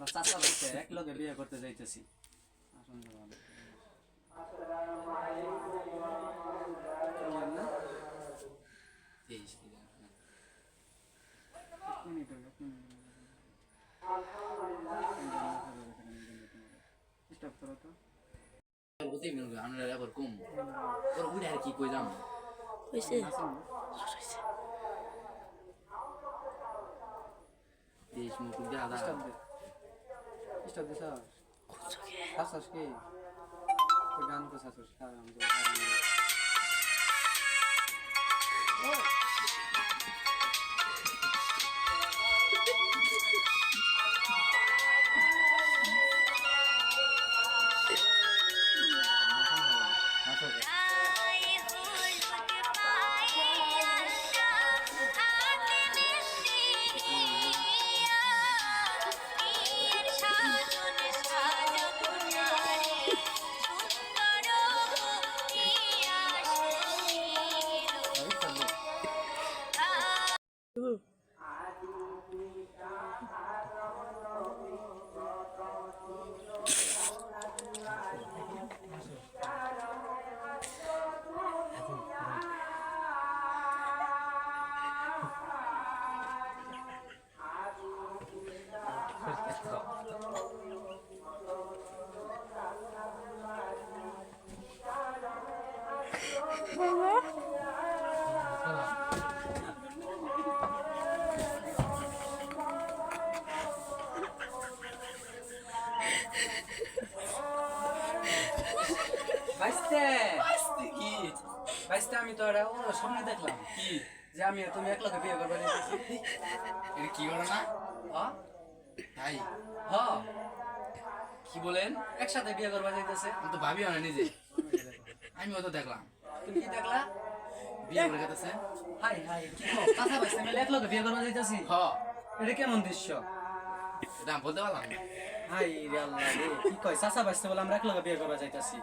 আমরা চাচা বাচ্চা এক লগে বিয়ে করতে যাইতেছি। করো তো। ওতে মিলবে আমরা আবার কম। ওর উড়ে আর কি কই। তেইশ মুটুক দিয়ে আদা Stop দে। Stop দে, স্যার। শাসস কি? গান তো বাইস্তে কি বাইস্তে আমি তো এটা ও সামনে দেখলাম কি যে আমি আর তুমি একলাকে বিয়ে করবে এটা কি হলো না হ্যাঁ তাই হ্যাঁ কি বলেন? একসাথে বিয়ে করবা যাইতেছে। আমি তো ভাবিও না নিজে। আমি তো দেখলাম। তুমি কি দেখলা? বিয়ে করে গেছে হাই হাই কি কও কথা বাইস্তে মিলে একলাকে বিয়ে করবা যাইতেছি। হ। এটা কেমন দৃশ্য? এটা আমি বলতে পারলাম হাই রে আল্লাহ রে কি কয়? চাচা বাইস্তে বলে আমরা একলাকে বিয়ে করবা যাইতেছি.